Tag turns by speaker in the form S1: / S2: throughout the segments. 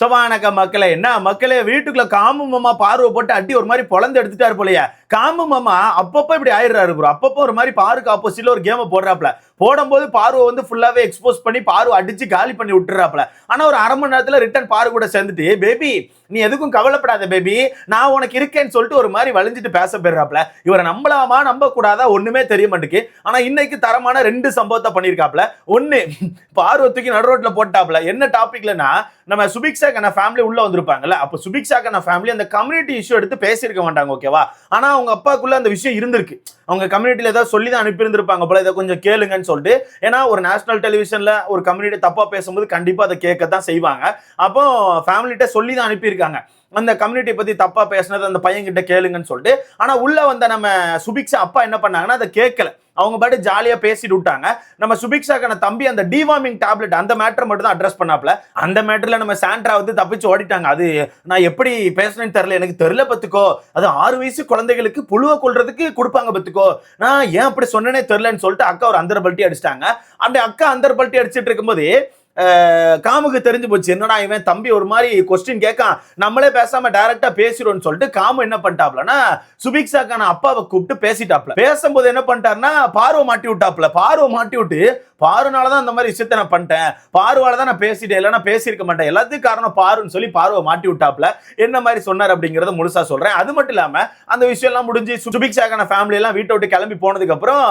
S1: சவானக்க மக்களை என்ன? மக்களே வீட்டுக்குள்ள காமுமா பார்வை போட்டு அட்டி ஒரு மாதிரி பொழந்து எடுத்துட்டாரு போலயே. காமு மாமா அப்பப்போ இப்படி ஆயிடுறாரு ப்ரோ அப்பப்போ ஒரு மாதிரி பாருக்கு ஆப்போசிட்ல ஒரு கேமை போடுறாப்ல போடும்போது பார்வை வந்து ஃபுல்லாகவே எக்ஸ்போஸ் பண்ணி பார்வை அடிச்சு காலி பண்ணி விட்டுறாப்ல ஆனால் ஒரு அரை மணி நேரத்துல ரிட்டர்ன் பாரு கூட சேர்ந்துட்டு பேபி நீ எதுக்கும் கவலைப்படாத பேபி நான் உனக்கு இருக்கேன்னு சொல்லிட்டு ஒரு மாதிரி வளைஞ்சிட்டு பேச போயிடுறாப்ல இவரை நம்பலாமா நம்ப கூடாதா ஒன்றுமே தெரிய மாட்டேங்குது. ஆனால் இன்னைக்கு தரமான ரெண்டு சம்பவத்தை பண்ணியிருக்காப்ல ஒன்று பார்வை தூக்கி நடு ரோட்ல போட்டாப்ல என்ன டாபிக்லனா நம்ம சுபிக்ஷாக்கான ஃபேமிலி உள்ள வந்திருப்பாங்கல்ல. அப்போ சுபிக்ஷாக்கான ஃபேமிலி அந்த கம்யூனிட்டி இஷ்யூ எடுத்து பேசியிருக்க மாட்டாங்க ஓகேவா ஆனா அவங்க அப்பாக்குள்ள அந்த விஷயம் இருந்திருக்கு. அவங்க கம்யூனிட்டியில் ஏதாவது சொல்லி தான் அனுப்பியிருந்திருப்பாங்க போல இதை கொஞ்சம் கேளுங்கன்னு சொல்லிட்டு. ஏன்னா ஒரு நேஷனல் டெலிவிஷனில் ஒரு கம்யூனிட்டி தப்பாக பேசும்போது கண்டிப்பாக அதை கேட்க தான் செய்வாங்க. அப்போ ஃபேமிலிகிட்ட சொல்லி தான் அனுப்பியிருக்காங்க. அந்த கம்யூனிட்டி பத்தி தப்பா பேசினது அந்த பையன்கிட்ட கேளுங்கன்னு சொல்லிட்டு ஆனா உள்ள வந்த நம்ம சுபிக்ஷா அப்பா என்ன பண்ணாங்கன்னா அதை கேட்கல. அவங்க பாட்டு ஜாலியா பேசிட்டு விட்டாங்க. நம்ம சுபிக்ஷாக்கான தம்பி அந்த டிவார்மிங் டேப்லெட் அந்த மேட்டர் மட்டும் தான் அட்ரஸ் பண்ணாப்ல அந்த மேட்டர்ல நம்ம சாண்ட்ரா வந்து தப்பிச்சு ஓடிட்டாங்க. அது நான் எப்படி பேசுனேன்னு தெரியல. எனக்கு தெரியல பத்துக்கோ அது ஆறு வயசு குழந்தைகளுக்கு புழுவை கொள்றதுக்கு கொடுப்பாங்க பத்துக்கோ நான் ஏன் அப்படி சொன்னேனே தெரியலன்னு சொல்லிட்டு அக்கா ஒரு அந்தர் பல்ட்டி அடிச்சிட்டாங்க. அப்படி அக்கா அந்தர் பல்ட்டி அடிச்சிட்டு இருக்கும்போது காமுக்கு தெரிஞ்சு போச்சு. என்னடா இவன் தம்பி ஒரு மாதிரி கொஸ்டின் கேட்கான். நம்மளே பேசாம டைரக்டா பேசிடும்னு சொல்லிட்டு காமு என்ன பண்ணிட்டாப்லன்னா சுபிக்ஷாக்கான அப்பாவை கூப்பிட்டு பேசிட்டாப்ல பேசும்போது என்ன பண்ணிட்டாருன்னா பார்வை மாட்டி விட்டாப்ல பார்வை மாட்டி விட்டு பாருனால தான் அந்த மாதிரி விஷயத்த நான் பண்ணிட்டேன். பார்வால தான் நான் பேசிட்டேன். இல்லைன்னா பேசியிருக்க மாட்டேன். எல்லாத்துக்கும் காரணம் பாருன்னு சொல்லி பார்வை மாட்டி விட்டாப்ல என்ன மாதிரி சொன்னார் அப்படிங்கறத முழுசா சொல்றேன். அது மட்டும் இல்லாம அந்த விஷயம் எல்லாம் முடிஞ்சு சுபிக்ஷாக்கான ஃபேமிலி எல்லாம் வீட்டை விட்டு கிளம்பி போனதுக்கு அப்புறம்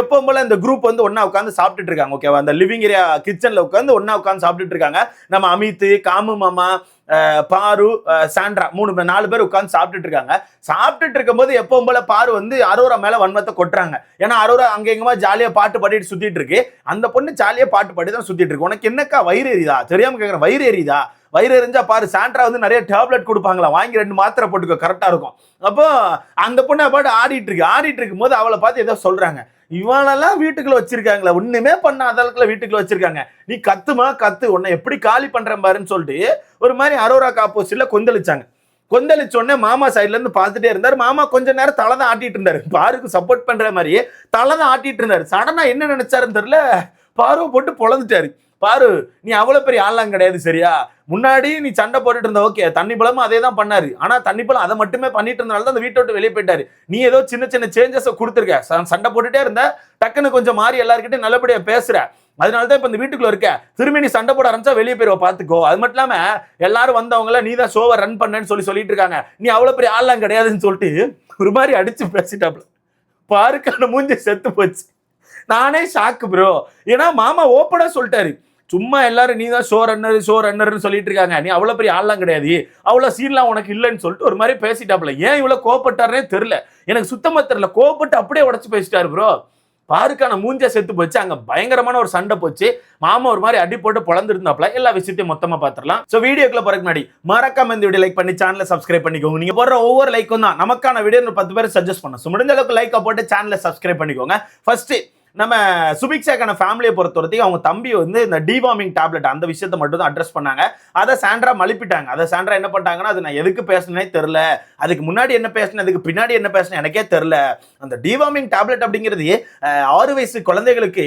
S1: எப்பவும் போல இந்த குரூப் வந்து ஒன்னா உட்காந்து சாப்பிட்டுட்டு இருக்காங்க ஓகேவா அந்த லிவிங் ஏரியா கிச்சன்ல உட்காந்து ஒன்னா உட்காந்து சாப்பிட்டுட்டு இருக்காங்க. நம்ம அமித் காமு மாமா பாரு சாண்ட்ரா மூணு பேர் நாலு பேர் உட்காந்து சாப்பிட்டுட்டு இருக்காங்க. சாப்பிட்டுட்டு இருக்கும்போது எப்பவும் போல பாரு வந்து அரோரா மேல வன்மத்தை கொட்டுறாங்க. ஏன்னா அரோரா அங்க எங்கமா ஜாலியா பாட்டு பாடிட்டு சுத்திட்டு இருக்கு. அந்த பொண்ணு ஜாலியா பாட்டு பாடி தான் சுத்திட்டு இருக்கு. உனக்கு என்னக்கா வயிறு எரியுதா? தெரியாம கேக்குறேன் வயிறு எரியுதா? வயிறு எரிஞ்சா பாரு சாண்ட்ரா வந்து நிறைய டேப்லெட் கொடுப்பாங்களா? வாங்கி ரெண்டு மாத்திரை போட்டுக்கோ கரெக்டாக இருக்கும். அப்போ அந்த பொண்ணை பாட்டு ஆடிட்டு இருக்கு. ஆடிட்டு இருக்கும் போது அவளை பார்த்து ஏதோ சொல்றாங்க. இவனெல்லாம் வீட்டுக்குள்ள வச்சிருக்காங்களா ஒண்ணுமே பண்ணாத அளவுக்குள்ள வீட்டுக்குள்ள வச்சிருக்காங்க. நீ கத்துமா கத்து. உன்னை எப்படி காலி பண்றேன் பாருன்னு சொல்லிட்டு ஒரு மாதிரி அரோராக்கு ஆப்போசிட்ல கொந்தளிச்சாங்க. கொந்தளிச்ச உடனே மாமா சைடுல இருந்து பார்த்துட்டே இருந்தார். மாமா கொஞ்ச நேரம் தலை தான் ஆட்டிட்டு இருந்தாரு. பாருக்கு சப்போர்ட் பண்ற மாதிரியே தலை தான் ஆட்டிட்டு இருந்தாரு. சடனா என்ன நினைச்சாருன்னு தெரியல. பாருவை போட்டு பொழந்துட்டாரு. பாரு நீ அவ்வளோ பெரிய ஆள்லாம் கிடையாது சரியா? முன்னாடி நீ சண்டை போட்டுட்டு இருந்த ஓகே தண்ணி பழமும் அதே தான் பண்ணாரு. ஆனால் தண்ணி பழம் அதை மட்டுமே பண்ணிட்டு இருந்தனால தான் அந்த வீட்டை விட்டு வெளியே போயிட்டாரு. நீ ஏதோ சின்ன சின்ன சேஞ்சஸை கொடுத்துருக்க. சண்டை போட்டுட்டே இருந்த. டக்குன்னு கொஞ்சம் மாறி எல்லாருக்கிட்டையும் நல்லபடியாக பேசுகிற அதனால தான் இப்ப இந்த வீட்டுக்குள்ள இருக்க. திரும்பி நீ சண்டை போட ஆரம்பிச்சா வெளியே போயிருவ பாத்துக்கோ. அது மட்டும் இல்லாம எல்லாரும் வந்தவங்கள நீ தான் ஷோவை ரன் பண்ணேன்னு சொல்லி சொல்லிட்டு இருக்காங்க. நீ அவ்வளவு பெரிய ஆள்லாம் கிடையாதுன்னு சொல்லிட்டு ஒரு மாதிரி அடிச்சு பேசிட்டாப்ல. பாருக்கான மூஞ்சி செத்து போச்சு. நானே ஷாக்கு ப்ரோ ஏன்னா மாமா ஓப்பனா சொல்லிட்டாரு. சும்மா எல்லாரும் நீ தான் ஷோ ரன்னர் ஷோ ரன்னர்னு சொல்லிட்டு இருக்காங்க. நீ அவ்வளோ பெரிய ஆள்லாம் கிடையாது. அவ்வளோ சீன்லாம் உனக்கு இல்லைன்னு சொல்லிட்டு ஒரு மாதிரி பேசிட்டாப்ல. ஏன் இவ்வளோ கோவப்பட்டாருனே தெரில எனக்கு சுத்தமாக தெரில கோவப்பட்டு அப்படியே உடச்சு பேசிட்டாரு ப்ரோ பாருக்கான மூஞ்சா செத்து போச்சு அங்க பயங்கரமான ஒரு சண்டை போச்சு. மாமா ஒரு மாதிரி அடி போட்டு பொழந்துருந்தாப்ல எல்லா விஷயத்தையும் மொத்தமா பாத்திரலாம் சோ வீடியோக்குள்ள போறதுக்கு முன்னாடி மறக்காம இந்த வீடியோ லைக் பண்ணி சேனலை சப்ஸ்கிரைப் பண்ணிக்கோங்க. நீங்க போடுற ஒவ்வொரு லைக்கும் தான். நமக்கான வீடியோ பத்து பேர் சஜஸ்ட் பண்ண முடிஞ்ச அளவுக்கு லைக்கை போட்டு சேனலை சப்ஸ்கிரைப் பண்ணிக்கோங்க. ஃபர்ஸ்ட் நம்ம சுபிக்ஷாக்கான ஃபேமிலியை பொறுத்த வரைக்கும் அவங்க தம்பி வந்து இந்த டிவார்மிங் டேப்லெட் அந்த விஷயத்தை மட்டும் தான் அட்ரஸ் பண்ணாங்க. அதை சாண்ட்ரா மலிப்பிட்டாங்க. அதை சாண்ட்ரா என்ன பண்ணிட்டாங்கன்னா அது நான் எதுக்கு பேசினே தெரில அதுக்கு முன்னாடி என்ன பேசினேன் அதுக்கு பின்னாடி என்ன பேசினேன் எனக்கே தெரில அந்த டிவார்மிங் டேப்லெட் அப்படிங்கிறது ஆறு வயசு குழந்தைகளுக்கு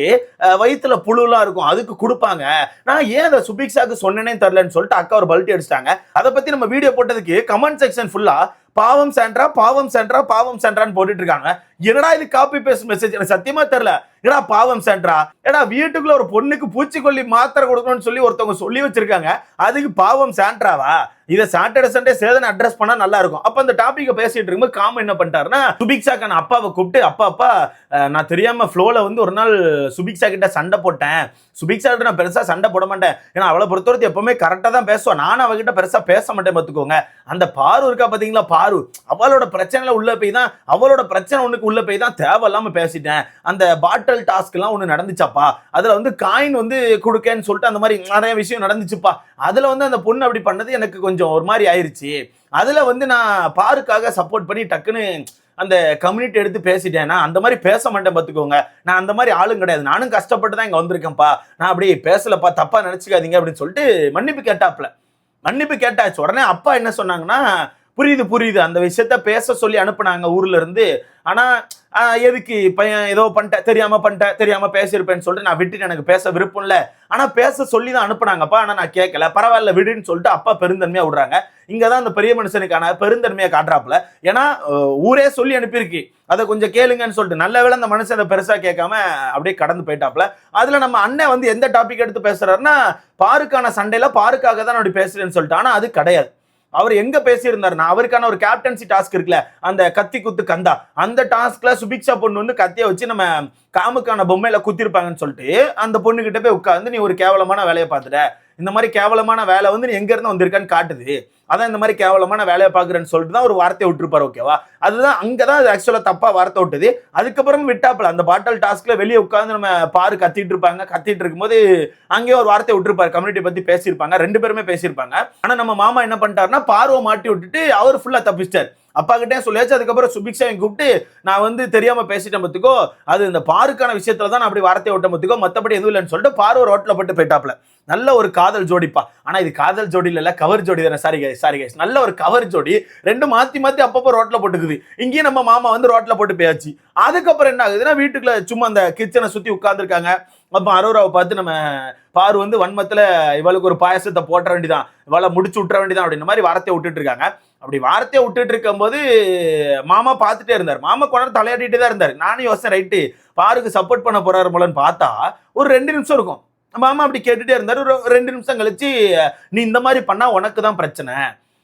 S1: வயிற்றுல புழுலாம் இருக்கும். அதுக்கு கொடுப்பாங்க. நான் ஏன் அதை சுபிக்ஷாக்கு சொன்னேனே தெரிலன்னு சொல்லிட்டு அக்கா ஒரு பல்ட்டி அடிச்சிட்டாங்க. அதை பற்றி நம்ம வீடியோ போட்டதுக்கு கமெண்ட் செக்ஷன் ஃபுல்லாக பாவம் சாண்ட்ரா பாவம் சாண்ட்ரா பாவம் சாண்ட்ரான்னு போட்டுட்டு இருக்காங்க. என்னடா இது காப்பி பேஸ்ட் மெசேஜ் எனக்கு சத்தியமா தெரியல. ஏடா பாவம் சாண்ட்ரா? ஏடா வீட்டுக்குள்ள ஒரு பொண்ணுக்கு பூச்சிக்கொல்லி மாத்திரை கொடுக்கணும்னு சொல்லி ஒருத்தவங்க சொல்லி வச்சிருக்காங்க. அதுக்கு பாவம் சாண்ட்ராவா? இதை சாட்டர்டே சண்டே சேதனை அட்ரஸ் பண்ணா நல்லா இருக்கும் அப்ப அந்த டாபிக்கை பேசிட்டு இருக்கும்போது காம என்ன பண்ணிட்டாருன்னா சுபிக்ஷாக்கான அப்பாவை கூப்பிட்டு அப்பா அப்பா நான் தெரியாம ஃப்ளோல வந்து ஒரு நாள் சுபிக்ஷா கிட்ட சண்டை போட்டேன். சுபிக்ஷா கிட்ட நான் பெருசா சண்டை போட மாட்டேன். ஏன்னா அவளை பொறுத்தவரைக்கும் எப்பவுமே கரெக்டா தான் பேசுவேன் நானும் அவகிட்ட பெருசா பேச மாட்டேன் பார்த்துக்கோங்க. அந்த பாரு இருக்கா பாத்தீங்களா பாரு. அவளோட பிரச்சனைல உள்ள போய் தான் அவளோட பிரச்சனை ஒண்ணுக்கு உள்ள போய் தான் தேவையில்லாம பேசிட்டேன். அந்த பாட்டில் டாஸ்க் எல்லாம் ஒண்ணு நடந்துச்சாப்பா? அதுல வந்து காயின் வந்து கொடுக்கேன்னு சொல்லிட்டு அந்த மாதிரி நிறைய விஷயம் நடந்துச்சுப்பா. அதில் வந்து அந்த பொண்ணு அப்படி பண்ணது எனக்கு கொஞ்சம் ஒரு மாதிரி ஆயிடுச்சு அதில் வந்து நான் பாருக்காக சப்போர்ட் பண்ணி டக்குன்னு அந்த கம்யூனிட்டி எடுத்து பேசிட்டேன்னா அந்த மாதிரி பேச மாட்டேன் பார்த்துக்கோங்க நான் அந்த மாதிரி ஆளும் கிடையாது. நானும் கஷ்டப்பட்டு தான் இங்கே வந்திருக்கேன்ப்பா. நான் அப்படி பேசலப்பா தப்பாக நினச்சிக்காதீங்க அப்படின்னு சொல்லிட்டு மன்னிப்பு கேட்டாப்ல மன்னிப்பு கேட்டாச்சு. உடனே அப்பா என்ன சொன்னாங்கன்னா புரியுது புரியுது. அந்த விஷயத்த பேச சொல்லி அனுப்புனாங்க ஊர்ல இருந்து. ஆனால் எதுக்கு? பையன் ஏதோ பண்ணிட்டேன் தெரியாம பண்ணிட்டேன் தெரியாம பேசியிருப்பேன்னு சொல்லிட்டு நான் விட்டுட்டு எனக்கு பேச விருப்பம் இல்லை. ஆனா பேச சொல்லி தான் அனுப்புனாங்கப்பா. ஆனா நான் கேட்கல பரவாயில்ல விடுன்னு சொல்லிட்டு அப்பா பெருந்தன்மையா விடுறாங்க. இங்கதான் அந்த பெரிய மனுஷனுக்கான பெருந்தன்மையை காட்டுறாப்புல. ஏன்னா ஊரே சொல்லி அனுப்பியிருக்கு. அதை கொஞ்சம் கேளுங்கன்னு சொல்லிட்டு நல்ல வேலை அந்த மனுஷன் அதை பெருசா கேட்காம அப்படியே கடந்து போயிட்டாப்ல அதுல நம்ம அண்ணன் வந்து எந்த டாபிக் எடுத்து பேசுறாருன்னா பாருக்கான சண்டையில பாருக்காக தான் அப்படி பேசுறேன்னு சொல்லிட்டு. ஆனா அது கிடையாது. அவர் எங்க பேசியிருந்தாருன்னா அவருக்கான ஒரு கேப்டன்சி டாஸ்க் இருக்குல்ல அந்த கத்தி குத்து கந்தா. அந்த டாஸ்க்ல சுபிக்ஷா பொண்ணு வந்து கத்தியை வச்சு நம்ம காமுக்கான பொம்மையில குத்திருப்பாங்கன்னு சொல்லிட்டு அந்த பொண்ணுகிட்ட போய் உட்காந்து நீ ஒரு கேவலமான வேலையை பார்த்துட்ட. இந்த மாதிரி கேவலமான வேலை வந்து நீ எங்கேருந்து வந்திருக்கான்னு காட்டுது. அதான் இந்த மாதிரி கேவலமான வேலையை பார்க்குறேன்னு சொல்லிட்டு தான் ஒரு வார்த்தையை விட்டுருப்பார் ஓகேவா அதுதான் அங்கதான் அது ஆக்சுவலாக தப்பாக வார்த்தை விட்டுது. அதுக்கப்புறம் விட்டாப்புல அந்த பாட்டல் டாஸ்கில் வெளியே உட்காந்து நம்ம பாரு கத்திட்டு இருப்பாங்க. கத்திட்டு இருக்கும்போது அங்கேயே ஒரு வார்த்தை விட்டுருப்பார் கம்யூனிட்டி பற்றி பேசியிருப்பாங்க. ரெண்டு பேருமே பேசியிருப்பாங்க. ஆனால் நம்ம மாமா என்ன பண்ணிட்டாருன்னா பார்வை மாட்டி விட்டுட்டு அவர் ஃபுல்லாக தப்பிச்சிட்டார். அப்பா கிட்டே சொல்லியாச்சு. அதுக்கப்புறம் சுபிக்ஷாவை கூப்பிட்டு நான் வந்து தெரியாம பேசிட்டேன் பத்துக்கோ அது இந்த பாருக்கான விஷயத்துல தான் நான் அப்படி வார்த்தையை விட்ட பத்துக்கோ மற்றபடி எதுவும் இல்லைன்னு சொல்லிட்டு பாரு ரோட்ல போட்டு போயிட்டாப்ல நல்ல ஒரு காதல் ஜோடிப்பா. ஆனா இது காதல் ஜோடி இல்ல கவர் ஜோடி தானே. சாரி கைஸ் சாரி கைஸ் நல்ல ஒரு கவர் ஜோடி. ரெண்டு மாத்தி மாத்தி அப்பப்போ ரோட்ல போட்டுக்குது. இங்கேயும் நம்ம மாமா வந்து ரோட்ல போட்டு போயாச்சு. அதுக்கப்புறம் என்ன ஆகுதுன்னா வீட்டுக்குள்ள சும்மா அந்த கிச்சனை சுத்தி உட்காந்துருக்காங்க அப்போ அரோராவை பார்த்து நம்ம பாரு வந்து வன்மத்துல இவளுக்கு ஒரு பாயசத்தை போட்ட வேண்டிதான். இவளை முடிச்சு விட்டுற வேண்டிதான் அப்படின்ற மாதிரி வார்த்தையை விட்டுட்டு இருக்காங்க. அப்படி வார்த்தையை விட்டுட்டு இருக்கும்போது மாமா பார்த்துட்டே இருந்தார். மாமா கொண்டாந்து தலையாட்டிகிட்டே தான் இருந்தார். நானும் யோசனை ரைட்டு பாருக்கு சப்போர்ட் பண்ண போறாரு போலன்னு பார்த்தா ஒரு ரெண்டு நிமிஷம் இருக்கும். மாமா அப்படி கேட்டுட்டே இருந்தார். ஒரு ரெண்டு நிமிஷம் கழிச்சு நீ இந்த மாதிரி பண்ணா உனக்கு தான் பிரச்சனை.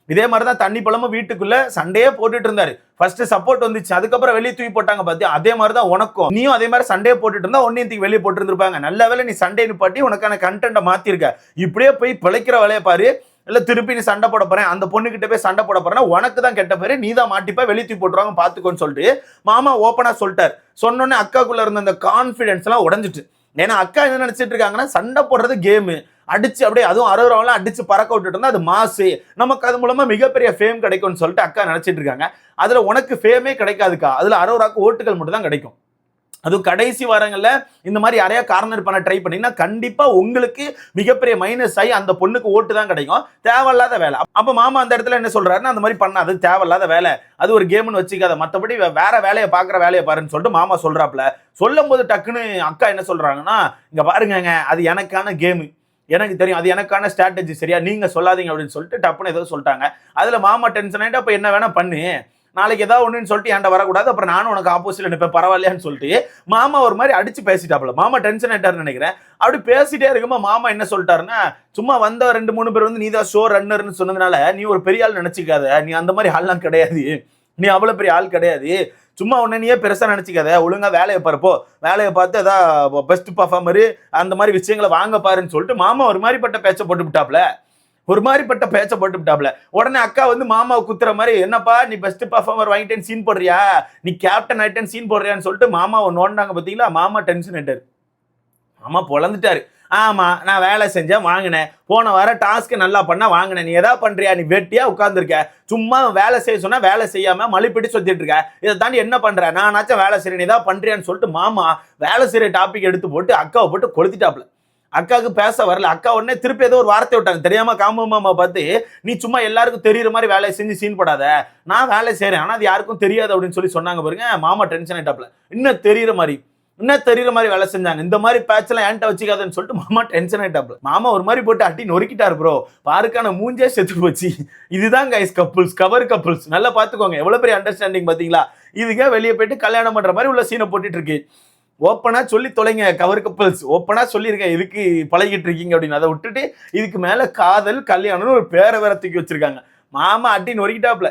S1: இதே மாதிரி தான் தண்ணி பழமும் வீட்டுக்குள்ள சண்டையே போட்டுட்டு இருந்தாரு. ஃபர்ஸ்ட் சப்போர்ட் வந்துச்சு. அதுக்கப்புறம் வெளியே தூக்கி போட்டாங்க பார்த்து அதே மாதிரி தான் உனக்கும். நீயும் அதே மாதிரி சண்டையே போட்டுட்டு இருந்தா ஒன்னையும் தூக்கி வெளியே போட்டுருந்துருப்பாங்க நல்ல வேளை நீ சண்டை நிப்பாட்டி உனக்கான கண்டென்ட்டை மாத்திருக்க. இப்படியே போய் பிழைக்கிற வேலையை பாரு. இல்லை திருப்பி நீ சண்டை போட போறேன். அந்த பொண்ணுக்கிட்ட போய் சண்டை போட போறேன்னா உனக்கு தான் கெட்ட பேர். நீ தான் மாட்டிப்பா வெளியே தூக்கி போட்டுருவாங்க பார்த்துக்கோன்னு சொல்லிட்டு மாமா ஓப்பனாக சொல்லிட்டார். சொன்னோன்னே அக்காக்குள்ளே இருந்த அந்த கான்ஃபிடென்ஸ்லாம் எல்லாம் உடஞ்சிட்டு. ஏன்னா அக்கா என்ன நினச்சிட்டு இருக்காங்கன்னா சண்டை போடுறது கேமு அடிச்சு அப்படியே அதுவும் அறுபதுலாம் அடிச்சு பறக்க விட்டுட்டு இருந்தா அது மாசு. நமக்கு அது மூலமா மிகப்பெரிய ஃபேம் கிடைக்கும்னு சொல்லிட்டு அக்கா நினைச்சிட்டு இருக்காங்க. அதுல உனக்கு ஃபேமே கிடைக்காதுக்கா. அதுல அறுபது ஓட்டுகள் மட்டும் தான் கிடைக்கும். அதுவும் கடைசி வாரங்களில் இந்த மாதிரி யாரையா கார்னர் பண்ண ட்ரை பண்ணீங்கன்னா கண்டிப்பாக உங்களுக்கு மிகப்பெரிய மைனஸ் ஆகி அந்த பொண்ணுக்கு ஓட்டு தான் கிடைக்கும். தேவையில்லாத வேலை. அப்போ மாமா அந்த இடத்துல என்ன சொல்கிறாருன்னா அந்த மாதிரி பண்ணாது தேவையில்லாத வேலை. அது ஒரு கேம்னு வச்சுக்காத. மற்றபடி வேற வேலையை பார்க்குற வேலையை பாருன்னு சொல்லிட்டு மாமா சொல்கிறாப்ல சொல்லும் போது டக்குன்னு அக்கா என்ன சொல்கிறாங்கன்னா இங்கே பாருங்கங்க அது எனக்கான கேமு எனக்கு தெரியும் அது எனக்கான ஸ்ட்ராட்டஜி சரியா? நீங்க சொல்லாதீங்க அப்படின்னு சொல்லிட்டு டப்புன்னு ஏதோ சொல்லிட்டாங்க. அதுல மாமா டென்ஷன் ஆகிட்டு அப்ப என்ன வேணா பண்ணு. நாளைக்கு ஏதாவது ஒன்றுன்னு சொல்லிட்டு என்கிட்ட வரக்கூடாது. அப்புறம் நானும் உனக்கு ஆப்போசிட்ல நிற்பேன் பரவாயில்லையான்னு சொல்லிட்டு மாமா ஒரு மாதிரி அடிச்சு பேசிட்டாப்ல மாமா டென்ஷன் ஆயிட்டாருன்னு நினைக்கிறேன். அப்படி பேசிட்டே இருக்கும்போது மாமா என்ன சொல்லிட்டாருன்னா சும்மா வந்த ரெண்டு மூணு பேர் வந்து நீ தான் ஷோ ரன்னர்னு சொன்னதுனால நீ ஒரு பெரிய ஆள் நினச்சிக்காத. நீ அந்த மாதிரி ஆள்லாம் கிடையாது. நீ அவ்வளோ பெரிய ஆள் கிடையாது. சும்மா உடனே நீயே பெருசா ஒழுங்காக வேலையை பார்ப்போ வேலையை பார்த்து எதாவது பெஸ்ட் பர்ஃபார்மரு அந்த மாதிரி விஷயங்களை வாங்க பாருன்னு சொல்லிட்டு மாமா ஒரு மாதிரிப்பட்ட பேச்சை போட்டு விட்டாப்ல ஒரு மாதிரிப்பட்ட பேச்சை போட்டு விட்டாப்ல உடனே அக்கா வந்து மாமாவை குத்துற மாதிரி என்னப்பா நீ பெஸ்ட் பர்ஃபார்மர் வாங்கிட்டேன்னு சீன் போடுறியா? நீ கேப்டன் ஆகிட்டேன்னு சீன் போடுறியான்னு சொல்லிட்டு மாமாவை நோண்டாங்க பார்த்தீங்களா மாமா டென்ஷன் ஆயிட்டாரு. மாமா பொழந்துட்டாரு. ஆமாம் நான் வேலை செஞ்சேன் வாங்கினேன். போன வாரம் டாஸ்க்கு நல்லா பண்ணால் வாங்கினேன். நீ எதா பண்ணுறியா நீ வெட்டியாக உட்காந்துருக்க சும்மா வேலை செய்ய சொன்னால் வேலை செய்யாமல் மலிப்பிடி சுத்திட்டு இருக்க. இதை தாண்டி என்ன பண்ணுற நானாச்சும் வேலை செய்றேன். நீ ஏதாவது பண்ணுறியான்னு சொல்லிட்டு மாமா வேலை செய்கிற டாபிக் எடுத்து போட்டு அக்காவை போட்டு கொளுத்திட்டாப்ல அக்காவுக்கு பேச வரல. அக்கா உடனே திருப்பி ஏதோ ஒரு வார்த்தை விட்டாங்க. தெரியாம காமமாமா பார்த்து நீ சும்மா எல்லாருக்கும் தெரியுற மாதிரி வேலையை செஞ்சு சீன் போடாத. நான் வேலை செய்கிறேன் ஆனால் அது யாருக்கும் தெரியாது அப்படின்னு சொல்லி சொன்னாங்க பாருங்க. மாமா டென்ஷன் ஆயிட்டாப்ல இன்னும் தெரியுற மாதிரி. இன்னும் தெரியுற மாதிரி வேலை செஞ்சாங்க. இந்த மாதிரி பேட்ச் ஏன்ட்ட வச்சுக்காதன்னு சொல்லிட்டு மாமா டென்ஷன் ஆயிட்டாப்ல மாமா ஒரு மாதிரி போட்டு அட்டி நொறுக்கிட்டார் ப்ரோ பாருக்கான மூஞ்சே செத்து போச்சு. இதுதான் கைஸ் கப்புள்ஸ் கவர் கப்புள்ஸ் நல்லா பார்த்துக்கோங்க எவ்வளோ பெரிய அண்டர்ஸ்டாண்டிங் பார்த்தீங்களா இதுங்க வெளியே போயிட்டு கல்யாணம் பண்ணுற மாதிரி உள்ள சீனை போட்டுட்டு இருக்கு. ஓப்பனாக சொல்லி தொலைங்க கவர் கப்பல்ஸ் ஓப்பனாக சொல்லியிருக்கேன் இதுக்கு பழகிட்டு இருக்கீங்க அப்படின்னு. அதை விட்டுட்டு இதுக்கு மேலே காதல் கல்யாணம்னு ஒரு பேரை வேற தூக்கி வச்சிருக்காங்க. மாமா அட்டின்னு ஒருக்கிட்டாப்ல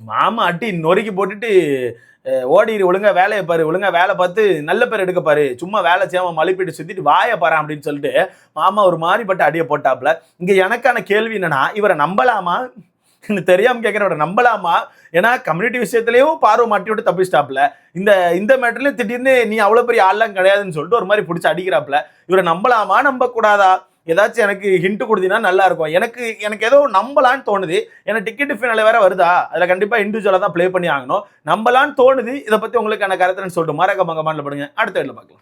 S1: மாமா அட்டி நொறுக்கி போட்டுட்டு ஓடிடு ஒழுங்கா வேலையை பாரு ஒழுங்கா வேலை பார்த்து நல்ல பேர் எடுக்க பாரு சும்மா வேலை செய்யாம மழுப்பிட்டு சுத்திட்டு வாயை பாரு அப்படின்னு சொல்லிட்டு மாமா ஒரு மாதிரிப்பட்ட அடியை போட்டாப்ல இங்க எனக்கான கேள்வி என்னன்னா இவரை நம்பலாமா? எனக்கு தெரியாம கேட்கிறவரை நம்பலாமா? ஏன்னா கம்யூனிட்டி விஷயத்திலையும் பார்வை மாட்டி விட்டு தப்பிச்சிட்டாப்ல இந்த இந்த மேட்டர்லயும் திடீர்னு நீ அவ்வளவு பெரிய ஆள்லாம் கிடையாதுன்னு சொல்லிட்டு ஒரு மாதிரி பிடிச்சி அடிக்கிறாப்ல இவரை நம்பலாமா? நம்ப கூடாதா ஏதாச்சும் எனக்கு ஹிண்ட் கொடுத்தீங்கன்னா நல்லா இருக்கும். எனக்கு எனக்கு ஏதோ நம்பலான்னு தோணுது. ஏன்னா டிக்கெட் ஃபினால வேற வருதா? அதில் கண்டிப்பாக இண்டிவிஜுவலாக தான் ப்ளே பண்ணி ஆகணும். நம்பலான்னு தோணுது. இதை பற்றி உங்களுக்கான கருத்துன்னு சொல்லிட்டு மறக்க மங்கமான்ல படுங்க. அடுத்த வீட்டில் பார்க்கலாம்.